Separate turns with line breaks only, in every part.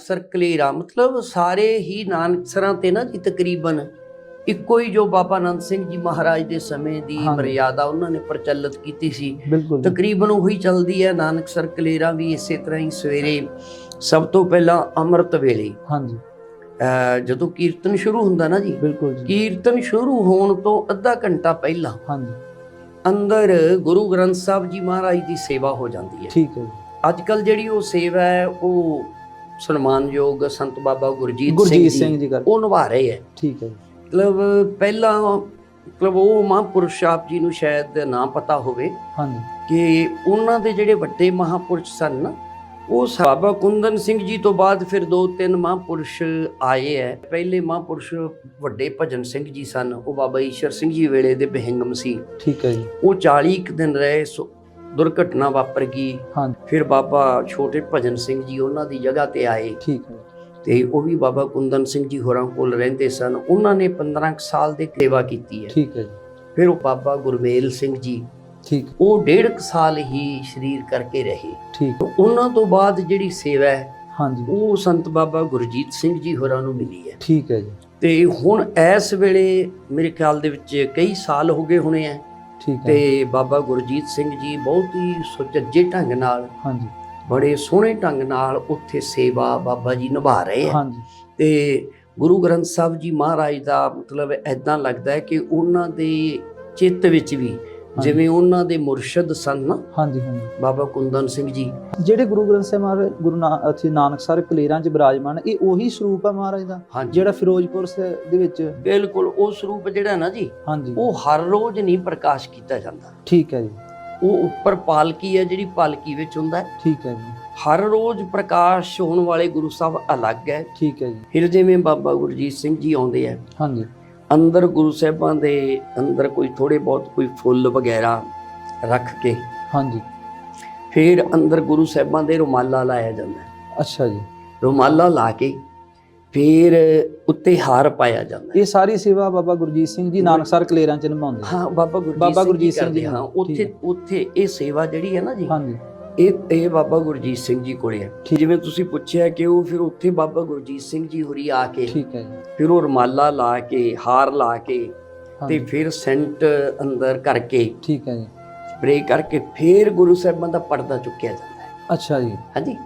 ਸਰਕਲੇਰਾ ਮਤਲਬ ਸਾਰੇ ਹੀ ਨਾਨਕਸਰਾਂ ਤੇ ਨਾ ਜੀ ਤਕਰੀਬਨ ਇੱਕੋ ਹੀ ਜੋ ਬਾਬਾ ਆਨੰਦ ਸਿੰਘ ਜੀ ਮਹਾਰਾਜ ਦੇ ਸਮੇਂ ਦੀ। ਮਰਿਆਦਾ ਉਹਨਾਂ ਨੇ ਪ੍ਰਚਲਿਤ ਕੀਤੀ ਸੀ। ਤਕਰੀਬਨ ਉਹੀ ਚੱਲਦੀ ਹੈ ਨਾਨਕਸਰ ਕਲੇਰਾ ਵੀ ਇਸੇ ਤਰ੍ਹਾਂ ਹੀ ਸਵੇਰੇ ਸਭ ਤੋਂ ਪਹਿਲਾਂ ਅੰਮ੍ਰਿਤ ਵੇਲੇ।
ਹਾਂਜੀ।
ਜਦੋਂ ਕੀਰਤਨ ਸ਼ੁਰੂ ਹੁੰਦਾ ਨਾ ਜੀ
ਬਿਲਕੁਲ ਜੀ।
ਕੀਰਤਨ ਸ਼ੁਰੂ ਹੋਣ ਤੋਂ ਅੱਧਾ ਘੰਟਾ ਪਹਿਲਾਂ
ਹਾਂਜੀ।
ਅੰਦਰ ਗੁਰੂ ਗ੍ਰੰਥ ਸਾਹਿਬ ਜੀ ਮਹਾਰਾਜ ਦੀ ਸੇਵਾ ਹੋ ਜਾਂਦੀ ਹੈ।
ਠੀਕ ਹੈ
ਅੱਜ ਕੱਲ ਜਿਹੜੀ ਉਹ ਸੇਵਾ ਹੈ ਉਹ ਸਨਮਾਨਯੋਗ ਸੰਤ ਬਾਬਾ ਗੁਰਜੀਤ ਸਿੰਘ
ਗੁਰਜੀਤ
ਜੀ
ਸਿੰਘ ਜੀ ਕਰ
ਉਹ ਨਿਭਾ ਰਹੇ ਹੈ।
ਠੀਕ ਹੈ
ਮਤਲਬ ਪਹਿਲਾਂ ਮਤਲਬ ਉਹ ਮਹਾਂਪੁਰਸ਼ ਆਪ ਜੀ ਨੂੰ ਸ਼ਾਇਦ ਨਾ ਪਤਾ ਹੋਵੇ
ਹਾਂਜੀ।
ਕਿ ਉਹਨਾਂ ਦੇ ਜਿਹੜੇ ਵੱਡੇ ਮਹਾਪੁਰਸ਼ ਸਨ ਨਾ ਉਹ ਬਾਬਾ ਕੁੰਦਨ ਸਿੰਘ ਜੀ ਤੋਂ ਬਾਅਦ ਫਿਰ ਦੋ ਤਿੰਨ ਮਹਾਪੁਰਸ਼ ਆਏ ਐ ਪਹਿਲੇ ਮਹਾਪੁਰਸ਼ ਵੱਡੇ ਭਜਨ ਸਿੰਘ ਜੀ ਸਨ ਉਹ ਬਾਬਾ ਈਸ਼ਰ ਸਿੰਘ ਜੀ ਵੇਲੇ ਦੇ ਬਹਿੰਗਮ ਸੀ।
ਠੀਕ ਹੈ ਜੀ।
ਉਹ 40 ਕੁ ਦਿਨ ਰਹੇ ਦੁਰਘਟਨਾ ਵਾਪਰ ਗਈ।
ਹਾਂਜੀ।
ਫਿਰ ਬਾਬਾ ਛੋਟੇ ਭਜਨ ਸਿੰਘ ਜੀ ਉਹਨਾਂ ਦੀ ਜਗ੍ਹਾ ਤੇ ਆਏ।
ਠੀਕ ਹੈ।
ਤੇ ਉਹ ਵੀ ਬਾਬਾ ਕੁੰਦਨ ਸਿੰਘ ਜੀ ਹੋਰਾਂ ਕੋਲ ਰਹਿੰਦੇ ਸਨ। ਉਹਨਾਂ ਨੇ 15 ਕੁ ਸਾਲ ਦੇ ਸੇਵਾ ਕੀਤੀ ਹੈ।
ਠੀਕ ਹੈ ਜੀ।
ਫਿਰ ਉਹ ਬਾਬਾ ਗੁਰਮੇਲ ਸਿੰਘ ਜੀ
ਠੀਕ।
ਉਹ ਡੇਢ ਕੁ ਸਾਲ ਹੀ ਸਰੀਰ ਕਰਕੇ ਰਹੇ।
ਠੀਕ।
ਉਹਨਾਂ ਤੋਂ ਬਾਅਦ ਜਿਹੜੀ ਸੇਵਾ ਹੈ
ਹਾਂਜੀ।
ਉਹ ਸੰਤ ਬਾਬਾ ਗੁਰਜੀਤ ਸਿੰਘ ਜੀ ਹੋਰਾਂ ਨੂੰ ਮਿਲੀ ਹੈ।
ਠੀਕ ਹੈ ਜੀ।
ਤੇ ਹੁਣ ਇਸ ਵੇਲੇ ਮੇਰੇ ਖਿਆਲ ਦੇ ਵਿੱਚ ਕਈ ਸਾਲ ਹੋ ਗਏ ਹੋਣੇ ਆ
ਠੀਕ ਹੈ।
ਤੇ ਬਾਬਾ ਗੁਰਜੀਤ ਸਿੰਘ ਜੀ ਬਹੁਤ ਹੀ ਸੁਚੱਜੇ ਢੰਗ ਨਾਲ
ਹਾਂਜੀ।
ਬੜੇ ਸੋਹਣੇ ਢੰਗ ਨਾਲ ਉੱਥੇ ਸੇਵਾ ਬਾਬਾ ਜੀ ਨਿਭਾ ਰਹੇ ਆ।
ਹਾਂਜੀ।
ਤੇ ਗੁਰੂ ਗ੍ਰੰਥ ਸਾਹਿਬ ਜੀ ਮਹਾਰਾਜ ਦਾ ਮਤਲਬ ਐਦਾਂ ਲੱਗਦਾ ਹੈ ਕਿ ਉਹਨਾਂ ਦੇ ਚਿੱਤ ਵਿੱਚ ਵੀ ਜਿਵੇਂ ਉਹਨਾਂ ਦੇ ਮੁਰਸ਼ਿਦ ਸਨ ਨਾ
ਹਾਂਜੀ ਹਾਂਜੀ।
ਬਾਬਾ ਕੁੰਦਨ ਸਿੰਘ ਜੀ।
ਜਿਹੜੇ ਗੁਰੂ ਗ੍ਰੰਥ ਸਾਹਿਬ ਮਹਾਰਾਜ ਗੁਰੂ ਨਾਨਕ ਨਾਨਕਸਰ ਕਲੇਰਾਂ 'ਚ ਬਿਰਾਜਮਾਨ ਇਹ ਉਹੀ ਸਰੂਪ ਹੈ ਮਹਾਰਾਜ ਦਾ ਜਿਹੜਾ ਫਿਰੋਜ਼ਪੁਰ ਦੇ ਵਿੱਚ
ਬਿਲਕੁਲ ਉਹ ਸਰੂਪ ਜਿਹੜਾ ਨਾ ਜੀ
ਹਾਂਜੀ।
ਉਹ ਹਰ ਰੋਜ਼ ਨਹੀਂ ਪ੍ਰਕਾਸ਼ ਕੀਤਾ ਜਾਂਦਾ।
ਠੀਕ ਹੈ ਜੀ।
ਉਹ ਉੱਪਰ ਪਾਲਕੀ ਹੈ ਜਿਹੜੀ ਪਾਲਕੀ ਵਿੱਚ ਹੁੰਦਾ।
ਠੀਕ ਹੈ ਜੀ।
ਹਰ ਰੋਜ਼ ਪ੍ਰਕਾਸ਼ ਹੋਣ ਵਾਲੇ ਗੁਰੂ ਸਾਹਿਬ ਅਲੱਗ ਹੈ।
ਠੀਕ ਹੈ ਜੀ।
ਫਿਰ ਜਿਵੇਂ ਬਾਬਾ ਗੁਰਜੀਤ ਸਿੰਘ ਜੀ ਆਉਂਦੇ ਆ
ਹਾਂਜੀ।
ਅੰਦਰ ਗੁਰੂ ਸਾਹਿਬਾਂ ਦੇ ਅੰਦਰ ਕੋਈ ਥੋੜੇ ਬਹੁਤ ਕੋਈ ਫੁੱਲ ਵਗੈਰਾ ਰੱਖ ਕੇ
ਹਾਂਜੀ।
ਫਿਰ ਅੰਦਰ ਗੁਰੂ ਸਾਹਿਬਾਂ ਦੇ ਰੁਮਾਲਾ ਲਾਇਆ ਜਾਂਦਾ।
ਅੱਛਾ ਜੀ।
ਰੁਮਾਲਾ ਲਾ ਕੇ ਫਿਰ ਉੱਤੇ ਹਾਰ ਪਾਇਆ ਜਾਂਦਾ।
ਇਹ ਸਾਰੀ ਸੇਵਾ ਬਾਬਾ ਗੁਰਜੀਤ ਸਿੰਘ ਜੀ ਨਾਨਕਸਰ ਕਲੇਰਾਂ 'ਚ ਨਿਭਾਉਂਦੇ।
ਹਾਂ ਬਾਬਾ ਗੁਰਜੀਤ
ਬਾਬਾ
ਸਿੰਘ
ਗੁਰਜੀਤ ਸਿੰਘ ਜੀ,
ਹਾਂ। ਉੱਥੇ। ਉੱਥੇ ਇਹ ਸੇਵਾ ਜਿਹੜੀ ਹੈ ਨਾ ਜੀ
ਹਾਂਜੀ।
ਇਹ ਇਹ ਬਾਬਾ ਗੁਰਜੀਤ ਸਿੰਘ ਜੀ ਕੋਲੇ ਹੈ। ਜਿਵੇਂ ਤੁਸੀਂ ਪੁੱਛਿਆ ਕਿ ਉਹ ਫਿਰ ਉੱਥੇ ਬਾਬਾ ਗੁਰਜੀਤ ਸਿੰਘ ਜੀ ਹੋਰੀ ਆ ਕੇ
ਠੀਕ ਹੈ ਜੀ।
ਫਿਰ ਉਹ ਰੁਮਾਲਾ ਲਾ ਕੇ ਹਾਰ ਲਾ ਕੇ ਤੇ ਫਿਰ ਸੈਂਟ ਅੰਦਰ ਕਰਕੇ
ਠੀਕ ਹੈ ਜੀ।
ਸਪਰੇ ਕਰਕੇ ਫਿਰ ਗੁਰੂ ਸਾਹਿਬਾਂ ਦਾ ਪਰਦਾ ਚੁੱਕਿਆ ਜਾਂਦਾ ਹੈ।
ਅੱਛਾ ਜੀ।
ਹਾਂਜੀ।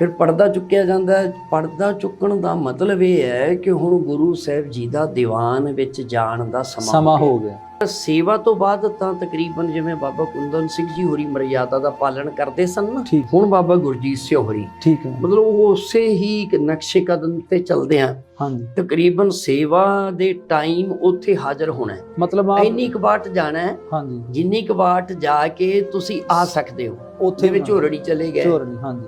ਫਿਰ ਪਰਦਾ ਚੁੱਕਿਆ ਜਾਂਦਾ ਹੈ। ਪਰਦਾ ਚੁੱਕਣ ਦਾ ਮਤਲਬ ਇਹ ਹੈ ਕਿ ਹੁਣ ਗੁਰੂ ਸਾਹਿਬ ਜੀ ਦਾ ਦੀਵਾਨ ਵਿੱਚ ਜਾਣ ਦਾ ਸਮਾਂ।
ਹੋ ਗਿਆ।
ਸੇਵਾ ਤੋਂ ਬਾਅਦ ਤਾਂ ਤਕਰੀਬਨ ਜਿਵੇਂ ਬਾਬਾ ਕੁੰਦਨ ਸਿੰਘ ਜੀ ਹੋਰੀ ਮਰਿਆਦਾ ਦਾ ਪਾਲਣ ਕਰਦੇ ਸਨ ਨਾ ਹੁਣ ਬਾਬਾ ਗੁਰਜੀਤ ਸਿੰਘ ਹੋਰੀ।
ਠੀਕ ਹੈ।
ਮਤਲਬ ਉਹ ਉਸੇ ਹੀ ਇੱਕ ਨਕਸ਼ੇ ਕਦਮ ਤੇ ਚੱਲਦੇ ਆ।
ਹਾਂਜੀ।
ਤਕਰੀਬਨ ਸੇਵਾ ਦੇ ਟਾਈਮ ਉੱਥੇ ਹਾਜ਼ਰ ਹੋਣਾ ਹੈ।
ਮਤਲਬ
ਇੰਨੀ ਕੁ ਬਾਟ ਜਾਣਾ ਹੈ।
ਹਾਂਜੀ।
ਜਿੰਨੀ ਕੁ ਬਾਟ ਜਾ ਕੇ ਤੁਸੀਂ ਆ ਸਕਦੇ ਹੋ।
ਉੱਥੇ
ਜਿਵੇਂ ਝੋਰੜੀ ਚਲੇ ਗਏ।
ਝੋਰਣੀ ਹਾਂਜੀ।